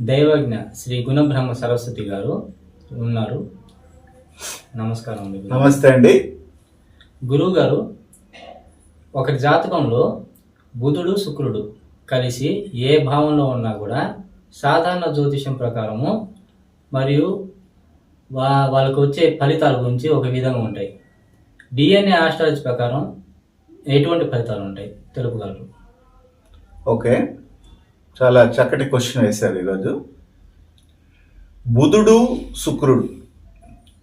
దైవజ్ఞ శ్రీ గుణబ్రహ్మ సరస్వతి గారు ఉన్నారు. నమస్కారం అండి. నమస్తే అండి. గురువు గారు ఒక జాతకంలో బుధుడు శుక్రుడు కలిసి ఏ భావంలో ఉన్నా కూడా సాధారణ జ్యోతిషం ప్రకారము మరియు వా వాళ్ళకు వచ్చే ఫలితాల గురించి ఒక విధంగా ఉంటాయి. డిఎన్ఏ ఆస్ట్రాలజీ ప్రకారం ఎటువంటి ఫలితాలు ఉంటాయి? తెలుపగలరు. ఓకే. చాలా చక్కటి క్వశ్చన్ వేశారు ఈరోజు. బుధుడు శుక్రుడు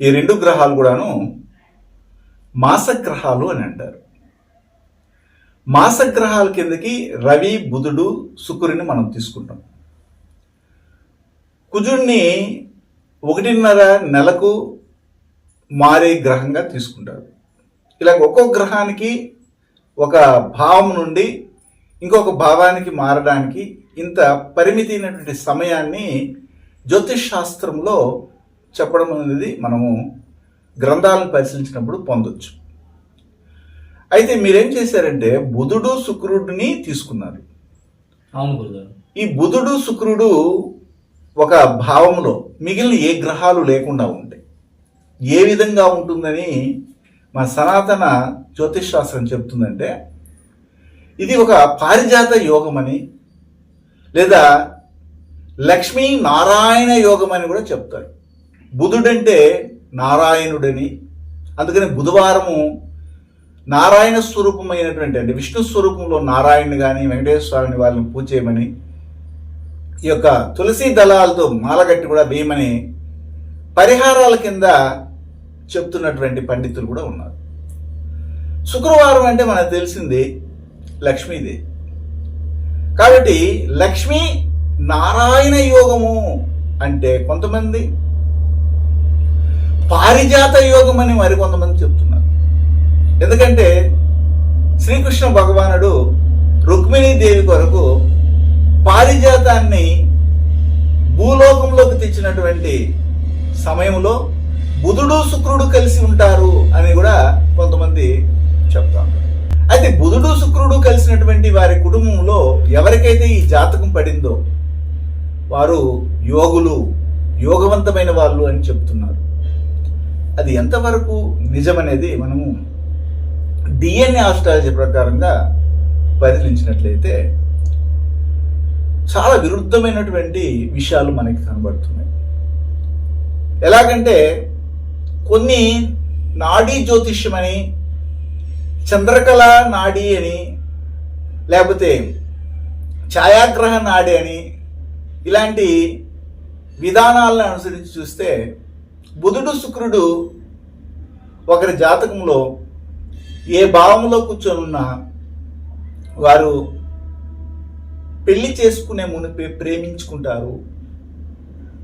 ఈ రెండు గ్రహాలు కూడాను మాసగ్రహాలు అని అంటారు. మాసగ్రహాల కిందకి రవి బుధుడు శుక్రుడిని మనం తీసుకుంటాం. కుజుడిని ఒకటిన్నర నెలకు మారే గ్రహంగా తీసుకుంటారు. ఇలా ఒక్కో గ్రహానికి ఒక భావం నుండి ఇంకొక భావానికి మారడానికి ఇంత పరిమితి అయినటువంటి సమయాన్ని జ్యోతిష్ శాస్త్రంలో చెప్పడం అనేది మనము గ్రంథాలను పరిశీలించినప్పుడు పొందొచ్చు. అయితే మీరేం చేశారంటే బుధుడు శుక్రుడిని తీసుకున్నారు. అవును ఈ బుధుడు శుక్రుడు ఒక భావంలో మిగిలిన ఏ గ్రహాలు లేకుండా ఉంటాయి ఏ విధంగా ఉంటుందని మన సనాతన జ్యోతిష్ శాస్త్రం చెప్తుందంటే ఇది ఒక పారిజాత యోగమని లేదా లక్ష్మీ నారాయణ యోగం అని కూడా చెప్తారు. బుధుడంటే నారాయణుడని అందుకని బుధవారము నారాయణ స్వరూపమైనటువంటి అంటే విష్ణు స్వరూపంలో నారాయణ కానీ వెంకటేశ్వర స్వామిని వాళ్ళని పూజ చేయమని ఈ యొక్క తులసి దళాలతో మాలగట్టి కూడా వేయమని పరిహారాల కింద చెప్తున్నటువంటి పండితులు కూడా ఉన్నారు. శుక్రవారం అంటే మనకు తెలిసింది లక్ష్మీదేవి. కాబట్టి లక్ష్మి నారాయణ యోగము అంటే కొంతమంది పారిజాత యోగం అని మరి కొంతమంది చెప్తున్నారు. ఎందుకంటే శ్రీకృష్ణ భగవానుడు రుక్మిణీదేవి కొరకు పారిజాతాన్ని భూలోకంలోకి తెచ్చినటువంటి సమయంలో బుధుడు శుక్రుడు కలిసి ఉంటారు అని కూడా కొంతమంది చెప్తాను అయితే బుధుడు శుక్రుడు కలిసినటువంటి వారి కుటుంబంలో ఎవరికైతే ఈ జాతకం పడిందో వారు యోగులు యోగవంతమైన వాళ్ళు అని చెప్తున్నారు. అది ఎంతవరకు నిజమనేది మనము డిఎన్ఏ ఆస్ట్రాలజీ ప్రకారంగా పరిశీలించినట్లయితే చాలా విరుద్ధమైనటువంటి విషయాలు మనకి కనబడుతున్నాయి. ఎలాగంటే కొన్ని నాడీ జ్యోతిష్యం అని చంద్రకళ నాడి అని లేకపోతే ఛాయాగ్రహ నాడి అని ఇలాంటి విధానాలను అనుసరించి చూస్తే బుధుడు శుక్రుడు ఒకరి జాతకంలో ఏ భావంలో కూర్చొని ఉన్నా వారు పెళ్ళి చేసుకునే మునిపే ప్రేమించుకుంటారు.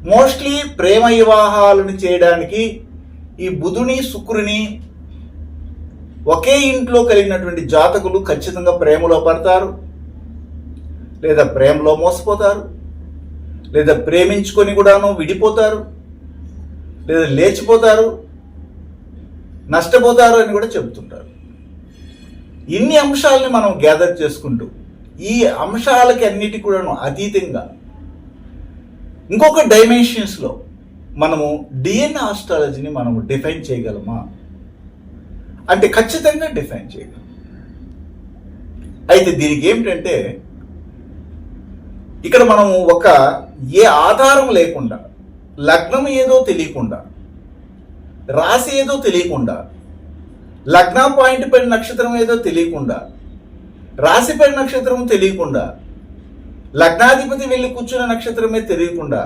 మోస్ట్లీ ప్రేమ వివాహాలను చేయడానికి ఈ బుధుని శుక్రుని ఒకే ఇంట్లో కలిగినటువంటి జాతకులు ఖచ్చితంగా ప్రేమలో పడతారు లేదా ప్రేమలో మోసపోతారు లేదా ప్రేమించుకొని కూడాను విడిపోతారు లేదా లేచిపోతారు నష్టపోతారు అని కూడా చెబుతుంటారు. ఇన్ని అంశాలని మనం గ్యాదర్ చేసుకుంటూ ఈ అంశాలకి అన్నిటి కూడాను అతీతంగా ఇంకొక డైమెన్షన్స్లో మనము డిఎన్ఏ ఆస్ట్రాలజీని మనము డిఫైన్ చేయగలమా? అంటే ఖచ్చితంగా డిఫైన్ చేయగలం అయితే దీనికి ఏమిటంటే ఇక్కడ మనము ఒక ఏ ఆధారం లేకుండా లగ్నం ఏదో తెలియకుండా రాశి ఏదో తెలియకుండా లగ్న పాయింట్ పైన నక్షత్రం ఏదో తెలియకుండా రాశి పైన నక్షత్రం తెలియకుండా లగ్నాధిపతి వెళ్ళి కూర్చున్న నక్షత్రమే తెలియకుండా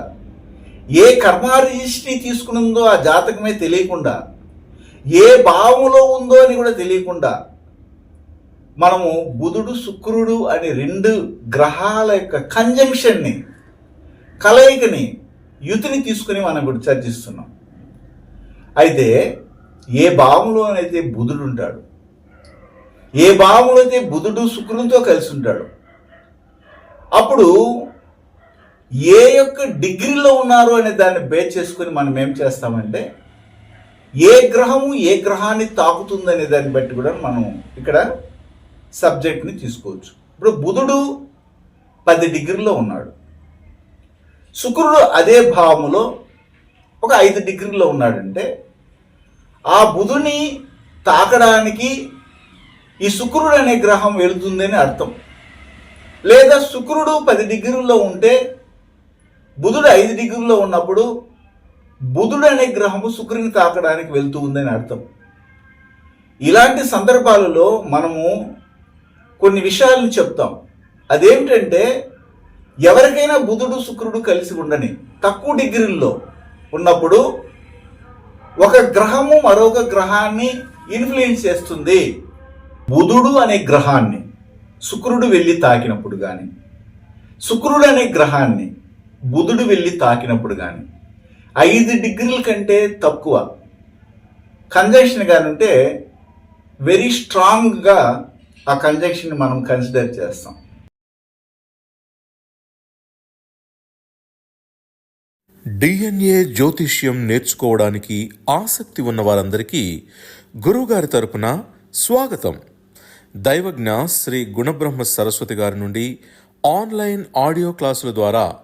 ఏ కర్మ రిజిస్ట్రీ తీసుకునుందో ఆ జాతకమే తెలియకుండా ఏ భావంలో ఉందో అని కూడా తెలియకుండా మనము బుధుడు శుక్రుడు అనే రెండు గ్రహాల యొక్క కంజంక్షన్ని కలయికని యుతిని తీసుకుని మనం ఇప్పుడు చర్చిస్తున్నాం. అయితే ఏ భావంలోనైతే బుధుడు ఉంటాడు ఏ భావంలో అయితే బుధుడు శుక్రునితో కలిసి ఉంటాడు అప్పుడు ఏ యొక్క డిగ్రీలో ఉన్నారు అనే దాన్ని బేస్ చేసుకుని మనం ఏం చేస్తామంటే ఏ గ్రహము ఏ గ్రహాన్ని తాకుతుందనే దాన్ని బట్టి కూడా మనం ఇక్కడ సబ్జెక్ట్ని తీసుకోవచ్చు. ఇప్పుడు బుధుడు పది డిగ్రీలో ఉన్నాడు. శుక్రుడు అదే భావములో ఒక ఐదు డిగ్రీలో ఉన్నాడంటే ఆ బుధుని తాకడానికి ఈ శుక్రుడు అనే గ్రహం వెళుతుందని అర్థం. లేదా శుక్రుడు పది డిగ్రీల్లో ఉంటే బుధుడు ఐదు డిగ్రీల్లో ఉన్నప్పుడు బుధుడు అనే గ్రహము శుక్రుని తాకడానికి వెళ్తూ ఉందని అర్థం. ఇలాంటి సందర్భాలలో మనము కొన్ని విషయాలను చెప్తాం. అదేమిటంటే ఎవరికైనా బుధుడు శుక్రుడు కలిసి ఉండని తక్కువ డిగ్రీల్లో ఉన్నప్పుడు ఒక గ్రహము మరొక గ్రహాన్ని ఇన్ఫ్లుయెన్స్ చేస్తుంది. బుధుడు అనే గ్రహాన్ని శుక్రుడు వెళ్ళి తాకినప్పుడు కానీ శుక్రుడు అనే గ్రహాన్ని బుధుడు వెళ్ళి తాకినప్పుడు కానీ ఐదు డిగ్రీల కంటే తక్కువ. కంజంక్షన్ కానీ ఉంటే వెరీ స్ట్రాంగ్గా ఆ కంజంక్షన్ మనం కన్సిడర్ చేస్తాం. డిఎన్ఏ జ్యోతిష్యం నేర్చుకోవడానికి ఆసక్తి ఉన్న వారందరికీ గురువుగారి తరపున స్వాగతం. దైవజ్ఞ శ్రీ గుణబ్రహ్మ సరస్వతి గారి నుండి ఆన్లైన్ ఆడియో క్లాసుల ద్వారా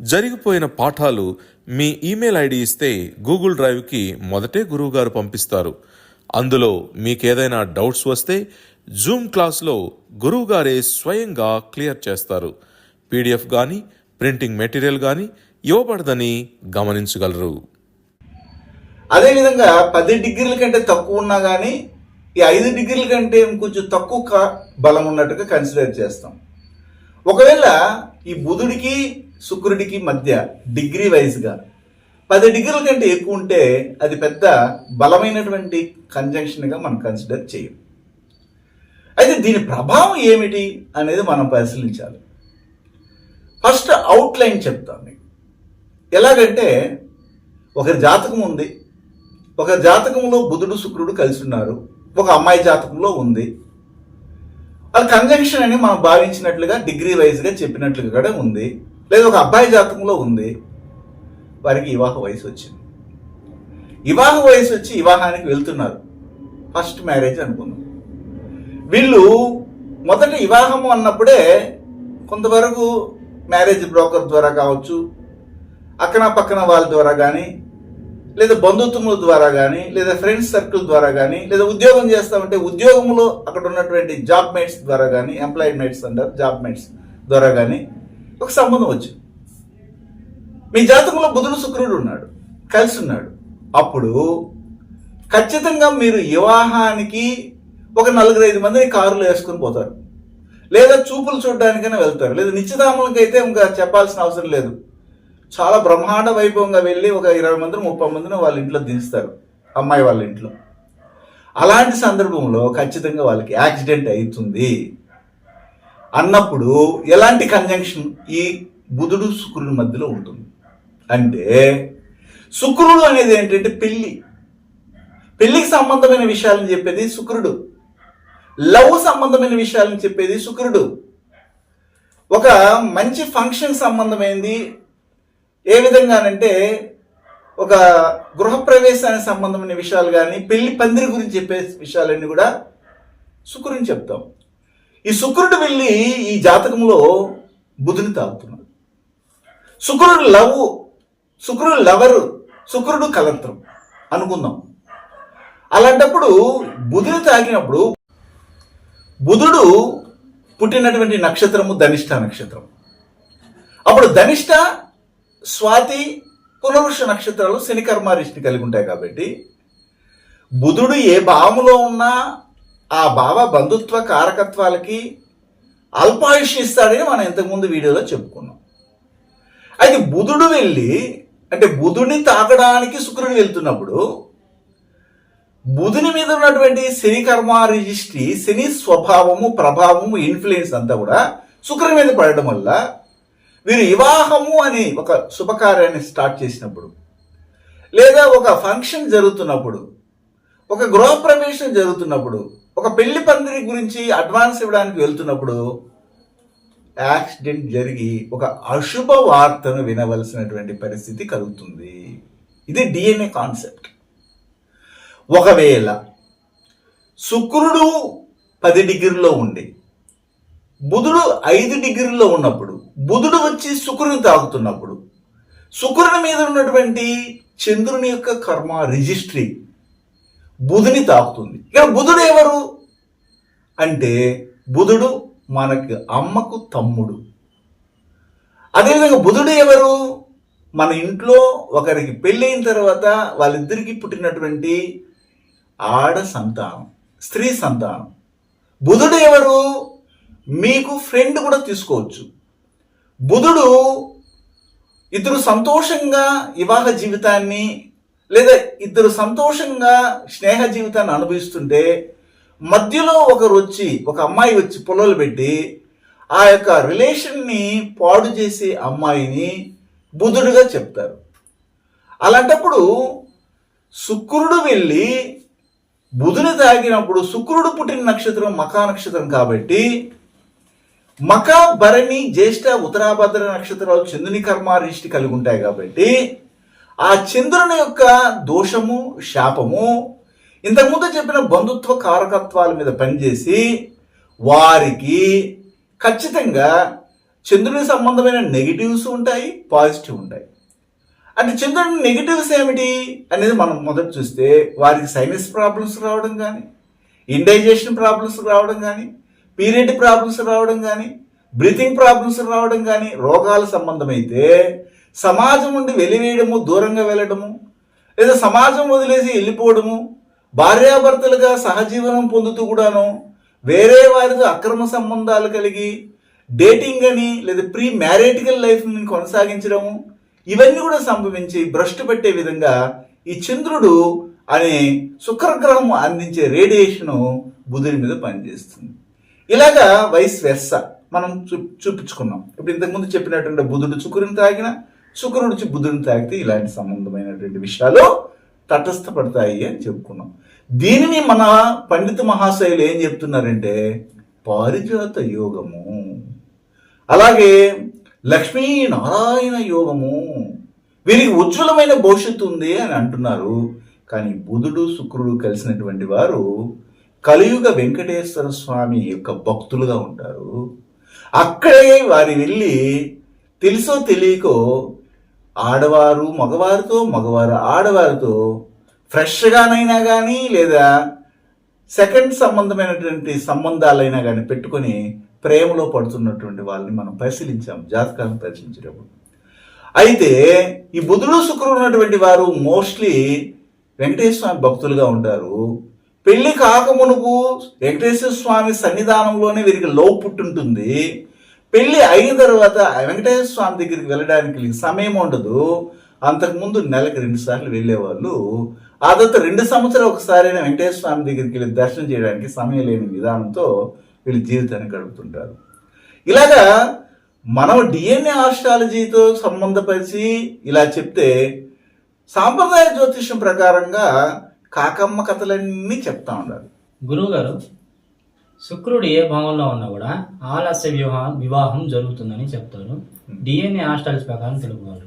జరిగిపోయిన పాఠాలు మీ ఈమెయిల్ ఐడి ఇస్తే గూగుల్ డ్రైవ్కి మొదటే గురువుగారు పంపిస్తారు. అందులో మీకేదైనా డౌట్స్ వస్తే జూమ్ క్లాస్లో గురువుగారే స్వయంగా క్లియర్ చేస్తారు. పీడిఎఫ్ కానీ ప్రింటింగ్ మెటీరియల్ కానీ ఇవ్వబడదని గమనించగలరు. అదేవిధంగా పది డిగ్రీల కంటే తక్కువ ఉన్నా కానీ ఈ ఐదు డిగ్రీల కంటే కొంచెం తక్కువ బలం ఉన్నట్టుగా కన్సిడర్ చేస్తాం. ఒకవేళ ఈ బుధుడికి శుక్రుడికి మధ్య డిగ్రీ వైజ్గా. పది డిగ్రీల కంటే ఎక్కువ ఉంటే అది పెద్ద బలమైనటువంటి కంజంక్షన్గా మనం కన్సిడర్ చేయం. అయితే దీని ప్రభావం ఏమిటి అనేది మనం పరిశీలించాలి. ఫస్ట్ అవుట్లైన్ చెప్తాను మీకు. ఎలాగంటే ఒకరి జాతకం ఉంది. ఒక జాతకంలో బుధుడు శుక్రుడు కలిసి ఉన్నారు. ఒక అమ్మాయి జాతకంలో ఉంది. అది కంజంక్షన్ అని మనం భావించినట్లుగా డిగ్రీ వైజ్గా చెప్పినట్లుగా కూడా ఉంది. లేదా ఒక అబ్బాయి జాతకంలో ఉంది. వారికి వివాహ వయసు వచ్చింది. వివాహ వయసు వచ్చి వివాహానికి వెళ్తున్నారు. ఫస్ట్ మ్యారేజ్ అనుకుందాం. వీళ్ళు మొదట వివాహము అన్నప్పుడే కొంతవరకు మ్యారేజ్ బ్రోకర్ ద్వారా కావచ్చు అక్కన పక్కన వాళ్ళ ద్వారా కానీ లేదా బంధుత్వముల ద్వారా కానీ లేదా ఫ్రెండ్స్ సర్కిల్ ద్వారా కానీ లేదా ఉద్యోగం చేస్తామంటే ఉద్యోగంలో అక్కడ ఉన్నటువంటి జాబ్ మేట్స్ ద్వారా కానీ ఎంప్లాయ్మెంట్స్ అంటారు జాబ్ మేట్స్ ద్వారా కానీ ఒక సంబంధం వచ్చింది. మీ జాతకంలో బుధుడు శుక్రుడు ఉన్నాడు కలిసి ఉన్నాడు. అప్పుడు ఖచ్చితంగా మీరు వివాహానికి ఒక నలుగురు ఐదు మందిని కారులో వేసుకొని పోతారు. లేదా చూపులు చూడడానికైనా వెళ్తారు. లేదా నిశ్చితాములకైతే ఇంకా చెప్పాల్సిన అవసరం లేదు. చాలా బ్రహ్మాండ వైభవంగా వెళ్ళి ఒక ఇరవై మందిని ముప్పై మందిని వాళ్ళ ఇంట్లో దించుతారు. అమ్మాయి వాళ్ళ ఇంట్లో. అలాంటి సందర్భంలో ఖచ్చితంగా వాళ్ళకి యాక్సిడెంట్ అవుతుంది. అన్నప్పుడు ఎలాంటి కంజంక్షన్ ఈ బుధుడు శుక్రుడి మధ్యలో ఉంటుంది? అంటే శుక్రుడు అనేది ఏంటంటే పెళ్ళి. పెళ్ళికి సంబంధమైన విషయాలను చెప్పేది శుక్రుడు. లవ్ సంబంధమైన విషయాలను చెప్పేది శుక్రుడు. ఒక మంచి ఫంక్షన్ సంబంధమైంది ఏ విధంగానంటే ఒక గృహప్రవేశానికి సంబంధమైన విషయాలు కానీ పెళ్ళి పందిరి గురించి చెప్పే విషయాలన్నీ కూడా శుక్రుని చెప్తాం. ఈ శుక్రుడు వెళ్ళి ఈ జాతకంలో బుధుని తాగుతున్నాడు. శుక్రుడు లవ్ శుక్రుడు లవరు శుక్రుడు కలంత్రం అనుకుందాం. అలాంటప్పుడు బుధుని తాగినప్పుడు బుధుడు పుట్టినటువంటి నక్షత్రము ధనిష్ట నక్షత్రం. అప్పుడు ధనిష్ట స్వాతి పునరుష నక్షత్రాలు శని కర్మారిష్టి కలిగి ఉంటాయి కాబట్టి బుధుడు ఏ భావములో ఉన్నా ఆ భావ బంధుత్వ కారకత్వాలకి అల్పాయుష్ ఇస్తాడని మనం ఇంతకుముందు వీడియోలో చెప్పుకున్నాం. అయితే బుధుడు వెళ్ళి అంటే బుధుడిని తాకడానికి శుక్రుడు వెళ్తున్నప్పుడు బుధుని మీద ఉన్నటువంటి శని కర్మ రిజిస్ట్రీ శని స్వభావము ప్రభావము ఇన్ఫ్లుయెన్స్ అంతా కూడా శుక్రుని మీద పడడం వల్ల వీరు వివాహము అని ఒక శుభకార్యాన్ని స్టార్ట్ చేసినప్పుడు లేదా ఒక ఫంక్షన్ జరుగుతున్నప్పుడు ఒక గృహప్రవేశం జరుగుతున్నప్పుడు ఒక పెళ్ళి పందిరి గురించి అడ్వాన్స్ ఇవ్వడానికి వెళ్తున్నప్పుడు యాక్సిడెంట్ జరిగి ఒక అశుభ వార్తను వినవలసినటువంటి పరిస్థితి కలుగుతుంది. ఇది డిఎన్ఏ కాన్సెప్ట్. ఒకవేళ శుక్రుడు పది డిగ్రీలో ఉండి బుధుడు ఐదు డిగ్రీలో ఉన్నప్పుడు బుధుడు వచ్చి శుక్రుని తాగుతున్నప్పుడు శుక్రుని మీద ఉన్నటువంటి చంద్రుని యొక్క కర్మ రిజిస్ట్రీ బుధుని తాకుతుంది. ఇక్కడ బుధుడు ఎవరు? అంటే బుధుడు మనకి అమ్మకు తమ్ముడు. అదేవిధంగా బుధుడు ఎవరు? మన ఇంట్లో ఒకరికి పెళ్ళైన తర్వాత వాళ్ళిద్దరికి పుట్టినటువంటి ఆడ సంతానం స్త్రీ సంతానం. బుధుడు ఎవరు? మీకు ఫ్రెండ్ కూడా తీసుకోవచ్చు. బుధుడు ఇద్దరు సంతోషంగా వివాహ జీవితాన్ని లేదా ఇద్దరు సంతోషంగా స్నేహ జీవితాన్ని అనుభవిస్తుంటే మధ్యలో ఒకరు వచ్చి ఒక అమ్మాయి వచ్చి పొలలు పెట్టి ఆ యొక్క రిలేషన్ని పాడు చేసే అమ్మాయిని బుధుడుగా చెప్తారు. అలాంటప్పుడు శుక్రుడు వెళ్ళి బుధుని తాగినప్పుడు శుక్రుడు పుట్టిన నక్షత్రం మకా నక్షత్రం కాబట్టి మకా భరణి జ్యేష్ఠ ఉత్తరాభద్ర నక్షత్రాలు చంద్రుని కర్మారిష్టి కలిగి ఉంటాయి కాబట్టి ఆ చంద్రుని యొక్క దోషము శాపము ఇంతకుముందు చెప్పిన బంధుత్వ కారకత్వాల మీద పనిచేసి వారికి ఖచ్చితంగా చంద్రుని సంబంధమైన నెగిటివ్స్ ఉంటాయి పాజిటివ్ ఉంటాయి. అంటే చంద్రుని నెగిటివ్స్ ఏమిటి అనేది మనం మొదట చూస్తే వారికి సైనస్ ప్రాబ్లమ్స్ రావడం కానీ ఇండైజేషన్ ప్రాబ్లమ్స్ రావడం కానీ పీరియడ్ ప్రాబ్లమ్స్ రావడం కానీ బ్రీతింగ్ ప్రాబ్లమ్స్ రావడం కానీ రోగాల సంబంధమైతే సమాజం నుండి వెలివేయడము దూరంగా వెళ్ళడము లేదా సమాజం వదిలేసి వెళ్ళిపోవడము భార్యాభర్తలుగా సహజీవనం పొందుతూ కూడాను వేరే వారితో అక్రమ సంబంధాలు కలిగి డేటింగ్ అని లేదా ప్రీ మ్యారేటికల్ లైఫ్ని కొనసాగించడము ఇవన్నీ కూడా సంభవించి భ్రష్టు పెట్టే విధంగా ఈ చంద్రుడు అనే శుక్రగ్రహం అందించే రేడియేషను బుధుడి మీద పనిచేస్తుంది. ఇలాగా వైస్ వెర్స మనం చూ చూపించుకున్నాం. ఇప్పుడు ఇంతకుముందు చెప్పినటువంటి బుధుడు చుకురిని తాగిన శుక్రుడు నుంచి బుధుడిని తాగితే ఇలాంటి సంబంధమైనటువంటి విషయాలు తటస్థపడతాయి అని చెప్పుకున్నాం. దీనిని మన పండిత మహాశయులు ఏం చెప్తున్నారంటే పారిజాత యోగము అలాగే లక్ష్మీ నారాయణ యోగము వీరికి ఉజ్వలమైన భవిష్యత్తు ఉంది అని అంటున్నారు. కానీ బుధుడు శుక్రుడు కలిసినటువంటి వారు కలియుగ వెంకటేశ్వర స్వామి యొక్క భక్తులుగా ఉంటారు. అక్కడే వారి వెళ్ళి తెలుసో తెలియకో ఆడవారు మగవారితో మగవారు ఆడవారితో ఫ్రెష్గానైనా కానీ లేదా సెకండ్ సంబంధమైనటువంటి సంబంధాలైనా కానీ పెట్టుకొని ప్రేమలో పడుతున్నటువంటి వాళ్ళని మనం పరిశీలించాం జాతకాలను పరిశీలించేటప్పుడు. అయితే ఈ బుధుడు శుక్రుడు ఉన్నటువంటి వారు మోస్ట్లీ వెంకటేశ్వర స్వామి భక్తులుగా ఉంటారు. పెళ్ళి కాకమునుపు వెంకటేశ్వర స్వామి సన్నిధానంలోనే వీరికి లోపు పుట్టుంటుంది. పెళ్ళి అయిన తర్వాత వెంకటేశ్వర స్వామి దగ్గరికి వెళ్ళడానికి సమయం ఉండదు. అంతకుముందు నెలకు రెండు సార్లు వెళ్ళేవాళ్ళు. ఆ తర్వాత రెండు సంవత్సరాలు ఒకసారి వెంకటేశ్వర స్వామి దగ్గరికి వెళ్ళి దర్శనం చేయడానికి సమయం లేని విధానంతో వీళ్ళు జీవితాన్ని గడుపుతుంటారు. ఇలాగా మనం డిఎన్ఏ ఆస్ట్రాలజీతో సంబంధపరిచి ఇలా చెప్తే సాంప్రదాయ జ్యోతిష్యం ప్రకారంగా కాకమ్మ కథలన్నీ చెప్తా ఉండాలి. గురువు గారు శుక్రుడు ఏ భావంలో ఉన్నా కూడా ఆలస్య వివాహం వివాహం జరుగుతుందని చెప్తారు. డిఎన్ఏ ఆస్ట్రాలజీ ప్రకారం తెలుపుకోవాలి.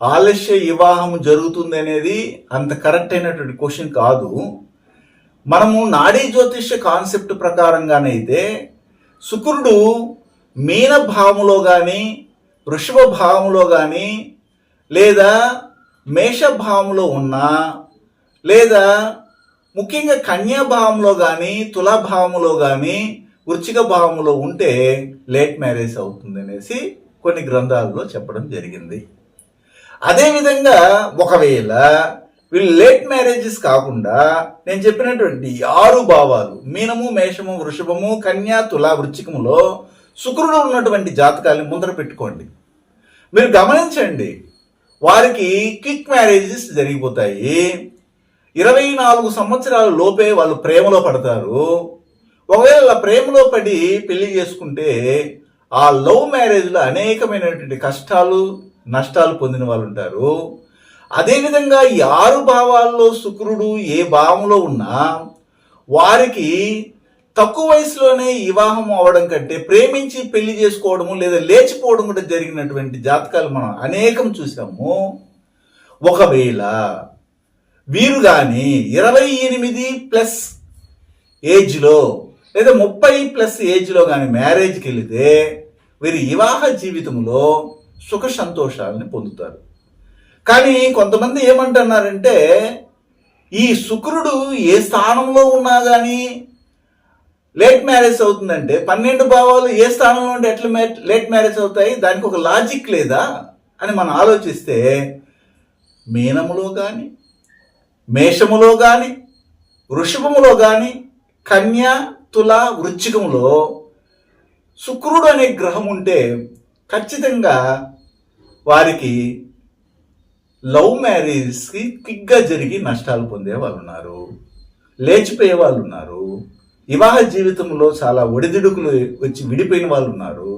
ఆలస్య వివాహం జరుగుతుంది అనేది అంత కరెక్ట్ అయినటువంటి క్వశ్చన్ కాదు. మనము నాడీ జ్యోతిష్య కాన్సెప్ట్ ప్రకారంగానైతే శుక్రుడు మీన భావములో కానీ వృషభ భావములో కానీ లేదా మేషభావములో ఉన్నా లేదా ముఖ్యంగా కన్యా భావంలో కానీ తులాభావంలో కానీ వృచ్చిక భావంలో ఉంటే లేట్ మ్యారేజ్ అవుతుంది అనేసి కొన్ని గ్రంథాల్లో చెప్పడం జరిగింది. అదేవిధంగా ఒకవేళ వీళ్ళు లేట్ మ్యారేజెస్ కాకుండా నేను చెప్పినటువంటి ఆరు భావాలు మీనము మేషము వృషభము కన్యా తుల వృచ్చికములో శుక్రుడు ఉన్నటువంటి జాతకాలను ముందర పెట్టుకోండి. మీరు గమనించండి వారికి క్విక్ మ్యారేజెస్ జరిగిపోతాయి. ఇరవై నాలుగు సంవత్సరాల లోపే వాళ్ళు ప్రేమలో పడతారు. ఒకవేళ ప్రేమలో పడి పెళ్ళి చేసుకుంటే ఆ లవ్ మ్యారేజ్లో అనేకమైనటువంటి కష్టాలు నష్టాలు పొందిన వాళ్ళు ఉంటారు అదేవిధంగా ఈ ఆరు భావాల్లో శుక్రుడు ఏ భావంలో ఉన్నా వారికి తక్కువ వయసులోనే వివాహం అవడం కంటే ప్రేమించి పెళ్ళి చేసుకోవడము లేదా లేచిపోవడం కూడా జరిగినటువంటి జాతకాలు మనం అనేకం చూసాము ఒకవేళ వీరు కానీ ఇరవై ఎనిమిది ప్లస్ ఏజ్లో లేదా ముప్పై ప్లస్ ఏజ్లో కానీ మ్యారేజ్కి వెళితే వీరి వివాహ జీవితంలో సుఖ సంతోషాలని పొందుతారు. కానీ కొంతమంది ఏమంటున్నారంటే ఈ శుక్రుడు ఏ స్థానంలో ఉన్నా కానీ లేట్ మ్యారేజ్ అవుతుందంటే పన్నెండు భావాలు ఏ స్థానంలో ఉంటే ఎట్లా మే- లేట్ మ్యారేజ్ అవుతాయి? దానికి ఒక లాజిక్ లేదా? అని మనం ఆలోచిస్తే మీనములో కానీ మేషములో కానీ వృషభములో కానీ కన్య తుల వృచ్చికములో శుక్రుడు అనే గ్రహం ఉంటే ఖచ్చితంగా వారికి లవ్ మ్యారేజ్కి కిగ్గా జరిగి నష్టాలు పొందే వాళ్ళు ఉన్నారు లేచిపోయే వాళ్ళు ఉన్నారు వివాహ జీవితంలో చాలా ఒడిదుడుకులు వచ్చి విడిపోయిన వాళ్ళు ఉన్నారు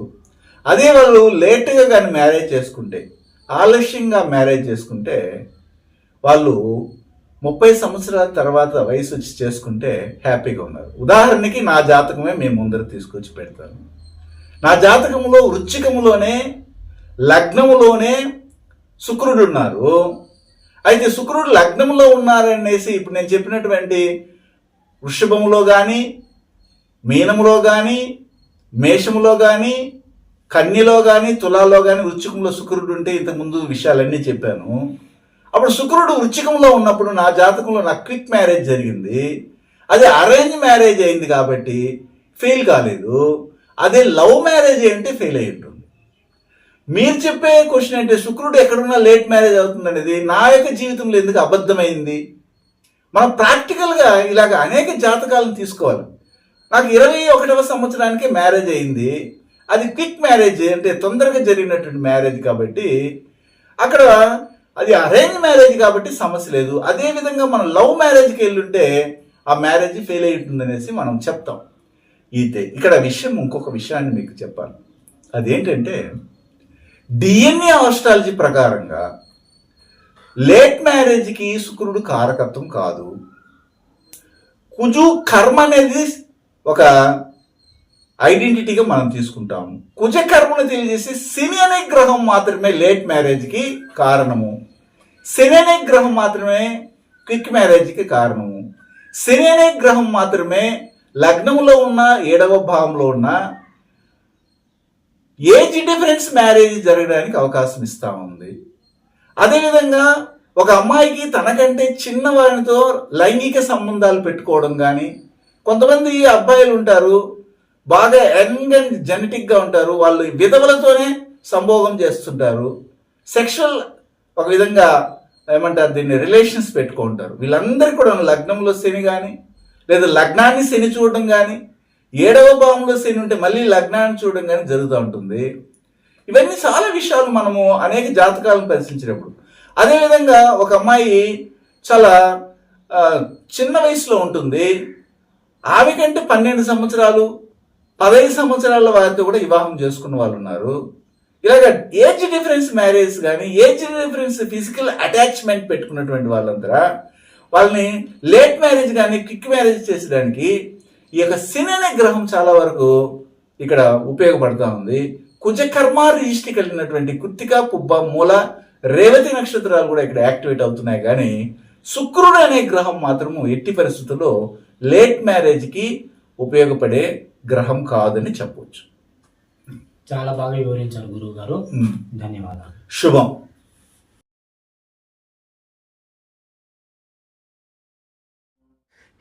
అదే వాళ్ళు లేట్గా కానీ మ్యారేజ్ చేసుకుంటే ఆలస్యంగా మ్యారేజ్ చేసుకుంటే వాళ్ళు ముప్పై సంవత్సరాల తర్వాత వయసు వచ్చి చేసుకుంటే హ్యాపీగా ఉన్నారు. ఉదాహరణకి నా జాతకమే మేము ముందర తీసుకొచ్చి పెడతాను. నా జాతకంలో వృచ్చికములోనే లగ్నములోనే శుక్రుడు ఉన్నారు. అయితే శుక్రుడు లగ్నంలో ఉన్నారనేసి ఇప్పుడు నేను చెప్పినటువంటి వృషభములో కానీ మీనములో కానీ మేషములో కానీ కన్యలో కానీ తులాలో కానీ వృచ్చికంలో శుక్రుడు ఉంటే ఇంతకుముందు విషయాలన్నీ చెప్పాను. అప్పుడు శుక్రుడు వృచ్చికంలో ఉన్నప్పుడు నా జాతకంలో నా క్విక్ మ్యారేజ్ జరిగింది. అది అరేంజ్ మ్యారేజ్ అయింది కాబట్టి ఫెయిల్ కాలేదు. అదే లవ్ మ్యారేజ్ ఏంటి ఫెయిల్ అయ్యి ఉంటుంది. మీరు చెప్పే క్వశ్చన్ అంటే శుక్రుడు ఎక్కడున్నా లేట్ మ్యారేజ్ అవుతుంది అనేది నా యొక్క జీవితంలో ఎందుకు అబద్ధమైంది? మనం ప్రాక్టికల్గా ఇలాగ అనేక జాతకాలను తీసుకోవాలి. నాకు ఇరవై ఒకటవ సంవత్సరానికి మ్యారేజ్ అయింది. అది క్విక్ మ్యారేజ్ అంటే తొందరగా జరిగినటువంటి మ్యారేజ్ కాబట్టి అక్కడ అది అరేంజ్ మ్యారేజ్ కాబట్టి సమస్య లేదు. అదేవిధంగా మనం లవ్ మ్యారేజ్కి వెళ్ళుంటే ఆ మ్యారేజ్ ఫెయిల్ అయి ఉంటుంది అనేసి మనం చెప్తాం. అయితే ఇక్కడ విషయం ఇంకొక విషయాన్ని మీకు చెప్పాలి. అదేంటంటే డిఎన్ఏ ఆస్ట్రాలజీ ప్రకారంగా లేట్ మ్యారేజ్కి శుక్రుడు కారకత్వం కాదు. కుజు కర్మ అనేది ఒక ఐడెంటిటీగా మనం తీసుకుంటాము. కుజ కర్మను తెలియజేసి శని అనే గ్రహం మాత్రమే లేట్ మ్యారేజ్కి కారణము. శని అనే గ్రహం మాత్రమే క్విక్ మ్యారేజ్కి కారణము. శని అనే గ్రహం మాత్రమే లగ్నంలో ఉన్న ఏడవ భావంలో ఉన్న ఏజ్ డిఫరెన్స్ మ్యారేజ్ జరగడానికి అవకాశం ఇస్తా ఉంది. అదేవిధంగా ఒక అమ్మాయికి తనకంటే చిన్న వారితో లైంగిక సంబంధాలు పెట్టుకోవడం కానీ కొంతమంది అబ్బాయిలు ఉంటారు బాగా యంగ్ అండ్ జెనెటిక్గా ఉంటారు వాళ్ళు విధవలతోనే సంభోగం చేస్తుంటారు సెక్షువల్ ఒక విధంగా ఏమంటారు దీన్ని రిలేషన్స్ పెట్టుకుంటారు. వీళ్ళందరికీ కూడా లగ్నంలో శని కానీ లేదా లగ్నాన్ని శని చూడడం కానీ ఏడవ భావంలో శని ఉంటే మళ్ళీ లగ్నాన్ని చూడడం కానీ జరుగుతూ ఉంటుంది. ఇవన్నీ చాలా విషయాలు మనము అనేక జాతకాలను పరిశీలించినప్పుడు. అదేవిధంగా ఒక అమ్మాయి చాలా చిన్న వయసులో ఉంటుంది. ఆమె కంటే పన్నెండు సంవత్సరాలు పదహైదు సంవత్సరాల వారితో కూడా వివాహం చేసుకున్న వాళ్ళు ఉన్నారు. ఇలాగ ఏజ్ డిఫరెన్స్ మ్యారేజ్ కానీ ఏజ్ డిఫరెన్స్ ఫిజికల్ అటాచ్మెంట్ పెట్టుకున్నటువంటి వాళ్ళంతా వాళ్ళని లేట్ మ్యారేజ్ కానీ క్విక్ మ్యారేజ్ చేసడానికి ఈ యొక్క శని అనే గ్రహం చాలా వరకు ఇక్కడ ఉపయోగపడుతూ ఉంది. కుజ కర్మ రిజిస్ట్రీ కలిగినటువంటి కృత్తిక పుబ్బ మూల రేవతి నక్షత్రాలు కూడా ఇక్కడ యాక్టివేట్ అవుతున్నాయి. కానీ శుక్రుడు అనే గ్రహం మాత్రము ఎట్టి పరిస్థితుల్లో లేట్ మ్యారేజ్కి ఉపయోగపడే గ్రహం కాదని చెప్పవచ్చు చాలా బాగా వివరించారు గురువు గారు. ధన్యవాదాలు. శుభం.